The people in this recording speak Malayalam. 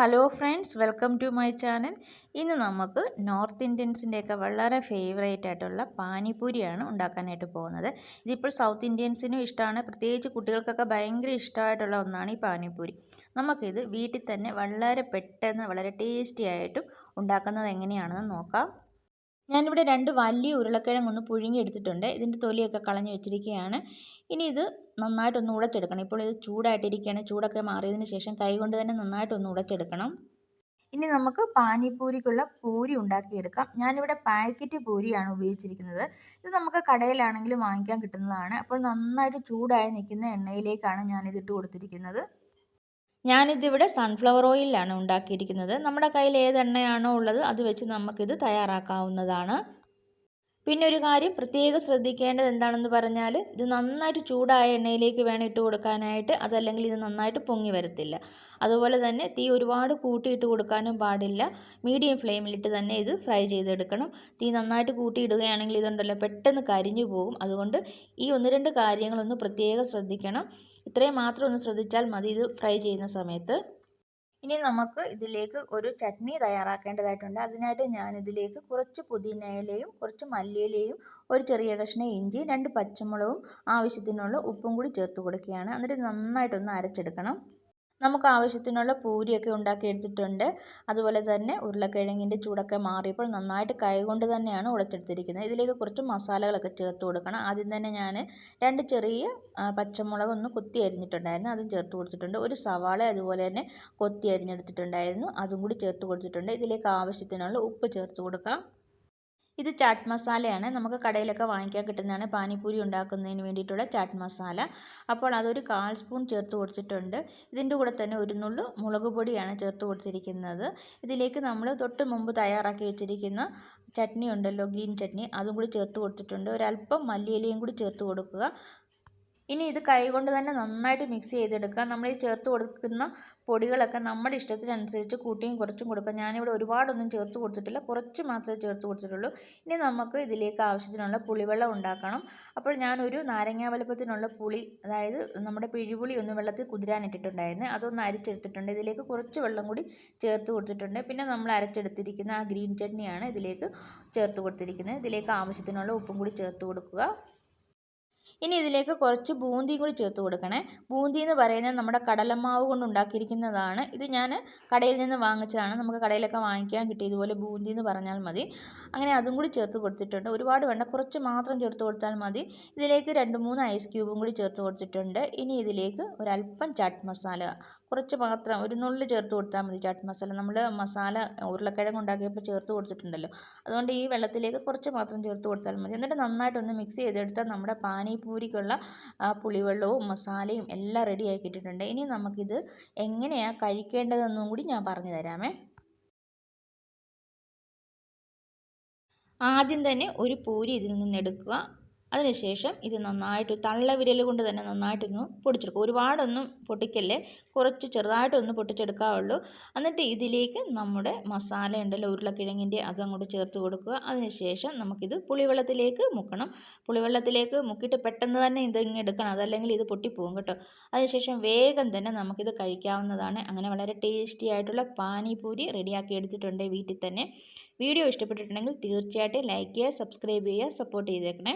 Hello friends welcome to my channel ഇന്ന് നമുക്ക് നോർത്ത് ഇന്ത്യൻസിന്റെയൊക്കെ വളരെ ഫേവറേറ്റ് ആയിട്ടുള്ള പാനിപൂരിയാണ് ഉണ്ടാക്കാനായിട്ട് പോകുന്നത്. ഇതിപ്പോൾ സൗത്ത് ഇന്ത്യൻസിനും ഇഷ്ടമാണ്. പ്രത്യേകിച്ച് കുട്ടികൾക്കൊക്കെ ഭയങ്കര ഇഷ്ടമായിട്ടുള്ള ഒന്നാണ് ഈ പാനിപൂരി നമുക്കിത് വീട്ടിൽ തന്നെ വളരെ പെട്ടെന്ന് വളരെ ടേസ്റ്റി ആയിട്ടും ഉണ്ടാക്കുന്നത് എങ്ങനെയാണെന്ന് നോക്കാം. ഞാനിവിടെ രണ്ട് വലിയ ഉരുളക്കിഴങ്ങ് ഒന്ന് പുഴുങ്ങിയെടുത്തിട്ടുണ്ട്. ഇതിന്റെ തൊലിയൊക്കെ കളഞ്ഞ് വെച്ചിരിക്കുകയാണ്. ഇനി ഇത് നന്നായിട്ടൊന്ന് ഉടച്ചെടുക്കണം. ഇപ്പോൾ ഇത് ചൂടായിട്ടിരിക്കുകയാണ്. ചൂടൊക്കെ മാറിയതിന് ശേഷം കൈകൊണ്ട് തന്നെ നന്നായിട്ടൊന്ന് ഉടച്ചെടുക്കണം. ഇനി നമുക്ക് പാനിപ്പൂരിക്കുള്ള പൂരി ഉണ്ടാക്കിയെടുക്കാം. ഞാനിവിടെ പാക്കറ്റ് പൂരിയാണ് ഉപയോഗിച്ചിരിക്കുന്നത്. ഇത് നമുക്ക് കടയിലാണെങ്കിലും വാങ്ങിക്കാൻ കിട്ടുന്നതാണ്. അപ്പോൾ നന്നായിട്ട് ചൂടായി നിൽക്കുന്ന എണ്ണയിലേക്കാണ് ഞാനിതിട്ട് കൊടുത്തിരിക്കുന്നത്. ഞാനിതിവിടെ സൺഫ്ലവർ ഓയിലാണ് ഉണ്ടാക്കിയിരിക്കുന്നത്. നമ്മുടെ കയ്യിൽ ഏത് എണ്ണയാണോ ഉള്ളത് അത് വെച്ച് നമുക്കിത് തയ്യാറാക്കാവുന്നതാണ്. പിന്നെ ഒരു കാര്യം പ്രത്യേകം ശ്രദ്ധിക്കേണ്ടത് എന്താണെന്ന് പറഞ്ഞാൽ ഇത് നന്നായിട്ട് ചൂടായ എണ്ണയിലേക്ക് വേണം ഇട്ട് കൊടുക്കാനായിട്ട് അതല്ലെങ്കിൽ ഇത് നന്നായിട്ട് പൊങ്ങി വരത്തില്ല. അതുപോലെ തന്നെ തീ ഒരുപാട് കൂട്ടിയിട്ട് കൊടുക്കാനും പാടില്ല. മീഡിയം ഫ്ലെയിമിലിട്ട് തന്നെ ഇത് ഫ്രൈ ചെയ്തെടുക്കണം. തീ നന്നായിട്ട് കൂട്ടിയിടുകയാണെങ്കിൽ ഇതുണ്ടല്ലോ പെട്ടെന്ന് കരിഞ്ഞു പോകും. അതുകൊണ്ട് ഈ ഒന്ന് രണ്ട് കാര്യങ്ങളൊന്ന് പ്രത്യേകം ശ്രദ്ധിക്കണം. ഇത്രയും മാത്രം ഒന്ന് ശ്രദ്ധിച്ചാൽ മതി ഇത് ഫ്രൈ ചെയ്യുന്ന സമയത്ത്. ഇനി നമുക്ക് ഇതിലേക്ക് ഒരു ചട്നി തയ്യാറാക്കേണ്ടതായിട്ടുണ്ട്. അതിനായിട്ട് ഞാൻ ഇതിലേക്ക് കുറച്ച് പുതിനയിലയും കുറച്ച് മല്ലിയിലയും ഒരു ചെറിയ കഷ്ണം ഇഞ്ചി രണ്ട് പച്ചമുളകും ആവശ്യത്തിനുള്ള ഉപ്പും കൂടി ചേർത്ത് കൊടുക്കുകയാണ്. എന്നിട്ട് നന്നായിട്ടൊന്ന് അരച്ചെടുക്കണം. നമുക്ക് ആവശ്യത്തിനുള്ള പൂരിയൊക്കെ ഉണ്ടാക്കി എടുത്തിട്ടുണ്ട്. അതുപോലെ തന്നെ ഉരുളക്കിഴങ്ങിന്റെ ചൂടൊക്കെ മാറിയപ്പോൾ നന്നായിട്ട് കൈകൊണ്ട് തന്നെയാണ് ഉടച്ചെടുത്തിരിക്കുന്നത്. ഇതിലേക്ക് കുറച്ച് മസാലകളൊക്കെ ചേർത്ത് കൊടുക്കണം. ആദ്യം തന്നെ ഞാൻ രണ്ട് ചെറിയ പച്ചമുളക് ഒന്ന് കൊത്തി അരിഞ്ഞിട്ടുണ്ടായിരുന്നു. അതും ചേർത്ത് കൊടുത്തിട്ടുണ്ട്. ഒരു സവാള അതുപോലെ തന്നെ കൊത്തി അരിഞ്ഞെടുത്തിട്ടുണ്ടായിരുന്നു. അതും കൂടി ചേർത്ത് കൊടുത്തിട്ടുണ്ട്. ഇതിലേക്ക് ആവശ്യത്തിനുള്ള ഉപ്പ് ചേർത്ത് കൊടുക്കാം. ഇത് ചാട്ട് മസാലയാണ്. നമുക്ക് കടയിലൊക്കെ വാങ്ങിക്കാൻ കിട്ടുന്നതാണ്. പാനിപ്പൂരി ഉണ്ടാക്കുന്നതിന് വേണ്ടിയിട്ടുള്ള ചാട്ട് മസാല. അപ്പോൾ അതൊരു കാൽ സ്പൂൺ ചേർത്ത് കൊടുത്തിട്ടുണ്ട്. ഇതിന്റെ കൂടെ തന്നെ ഒരു നുള്ളു മുളക് പൊടിയാണ് ചേർത്ത് കൊടുത്തിരിക്കുന്നത്. ഇതിലേക്ക് നമ്മൾ തൊട്ട് മുമ്പ് തയ്യാറാക്കി വെച്ചിരിക്കുന്ന ചട്നി ഉണ്ടല്ലോ ഗ്രീൻ ചട്നി അതും കൂടി ചേർത്ത് കൊടുത്തിട്ടുണ്ട്. ഒരല്പം മല്ലിയിലയും കൂടി ചേർത്ത് കൊടുക്കുക. ഇനി ഇത് കൈകൊണ്ട് തന്നെ നന്നായിട്ട് മിക്സ് ചെയ്തെടുക്കുക. നമ്മൾ ഈ ചേർത്ത് കൊടുക്കുന്ന പൊടികളൊക്കെ നമ്മുടെ ഇഷ്ടത്തിനനുസരിച്ച് കൂട്ടിയും കുറച്ചും കൊടുക്കുക. ഞാനിവിടെ ഒരുപാടൊന്നും ചേർത്ത് കൊടുത്തിട്ടില്ല. കുറച്ച് മാത്രമേ ചേർത്ത് കൊടുത്തിട്ടുള്ളൂ. ഇനി നമുക്ക് ഇതിലേക്ക് ആവശ്യത്തിനുള്ള പുളിവെള്ളം ഉണ്ടാക്കണം. അപ്പോൾ ഞാനൊരു നാരങ്ങാ വലുപ്പത്തിനുള്ള പുളി അതായത് നമ്മുടെ പിഴിപുളി ഒന്ന് വെള്ളത്തിൽ കുതിരാനിട്ടിട്ടുണ്ടായിരുന്നു അതൊന്ന് അരച്ചെടുത്തിട്ടുണ്ട്. ഇതിലേക്ക് കുറച്ച് വെള്ളം കൂടി ചേർത്ത് കൊടുത്തിട്ടുണ്ട്. പിന്നെ നമ്മൾ അരച്ചെടുത്തിരിക്കുന്ന ആ ഗ്രീൻ ചട്നിയാണ് ഇതിലേക്ക് ചേർത്ത് കൊടുത്തിരിക്കുന്നത്. ഇതിലേക്ക് ആവശ്യത്തിനുള്ള ഉപ്പും കൂടി ചേർത്ത് കൊടുക്കുക. ഇനി ഇതിലേക്ക് കുറച്ച് ബൂന്തിയും കൂടി ചേർത്ത് കൊടുക്കണേ. ബൂന്തി എന്ന് പറയുന്നത് നമ്മുടെ കടലമാവ് കൊണ്ട് ഉണ്ടാക്കിയിരിക്കുന്നതാണ്. ഇത് ഞാൻ കടയിൽ നിന്ന് വാങ്ങിച്ചതാണ്. നമുക്ക് കടയിലൊക്കെ വാങ്ങിക്കാൻ കിട്ടി ഇതുപോലെ ബൂന്തി എന്ന് പറഞ്ഞാൽ മതി. അങ്ങനെ അതും കൂടി ചേർത്ത് കൊടുത്തിട്ടുണ്ട്. ഒരുപാട് വേണ്ട കുറച്ച് മാത്രം ചേർത്ത് കൊടുത്താൽ മതി. ഇതിലേക്ക് രണ്ട് മൂന്ന് ഐസ് ക്യൂബും കൂടി ചേർത്ത് കൊടുത്തിട്ടുണ്ട്. ഇനി ഇതിലേക്ക് ഒരല്പം ചാട്ട് മസാല കുറച്ച് മാത്രം ഒരു നുള്ളി ചേർത്ത് കൊടുത്താൽ മതി ചാട്ട് മസാല നമ്മൾ മസാല ഉരുളക്കിഴങ്ങ് ഉണ്ടാക്കിയപ്പോൾ ചേർത്ത് കൊടുത്തിട്ടുണ്ടല്ലോ. അതുകൊണ്ട് ഈ വെള്ളത്തിലേക്ക് കുറച്ച് മാത്രം ചേർത്ത് കൊടുത്താൽ മതി. എന്നിട്ട് നന്നായിട്ടൊന്ന് മിക്സ് ചെയ്തെടുത്താൽ നമ്മുടെ പാനി പാനിപൂരിക്കുള്ള പുളിവെള്ളവും മസാലയും എല്ലാം റെഡി ആക്കിയിട്ടുണ്ട് ഇനി നമുക്കിത് എങ്ങനെയാണ് കഴിക്കേണ്ടതെന്നും കൂടി ഞാൻ പറഞ്ഞു തരാമേ. ആദ്യം തന്നെ ഒരു പൂരി ഇതിൽ നിന്ന് എടുക്കുക അതിനുശേഷം ഇത് നന്നായിട്ട് തള്ള വിരൽ കൊണ്ട് തന്നെ നന്നായിട്ടൊന്ന് പൊടിച്ചെടുക്കുക ഒരുപാടൊന്നും പൊട്ടിക്കല്ലേ? കുറച്ച് ചെറുതായിട്ടൊന്ന് പൊട്ടിച്ചെടുക്കാവുള്ളൂ. എന്നിട്ട് ഇതിലേക്ക് നമ്മുടെ മസാല ഉണ്ടല്ലോ ഉരുളക്കിഴങ്ങിന്റെ അതങ്ങോട്ട് ചേർത്ത് കൊടുക്കുക. അതിനുശേഷം നമുക്കിത് പുളിവെള്ളത്തിലേക്ക് മുക്കണം. പുളിവെള്ളത്തിലേക്ക് മുക്കിയിട്ട് പെട്ടെന്ന് തന്നെ ഇത് എടുക്കണം. അതല്ലെങ്കിൽ ഇത് പൊട്ടിപ്പോകും കേട്ടോ. അതിനുശേഷം വേഗം തന്നെ നമുക്കിത് കഴിക്കാവുന്നതാണ്. അങ്ങനെ വളരെ ടേസ്റ്റി ആയിട്ടുള്ള പാനിപൂരി റെഡിയാക്കി എടുത്തിട്ടുണ്ട് വീട്ടിൽ തന്നെ. വീഡിയോ ഇഷ്ടപ്പെട്ടിട്ടുണ്ടെങ്കിൽ തീർച്ചയായിട്ടും ലൈക്ക് ചെയ്യുക സബ്സ്ക്രൈബ് ചെയ്യുക സപ്പോർട്ട് ചെയ്തേക്കണേ.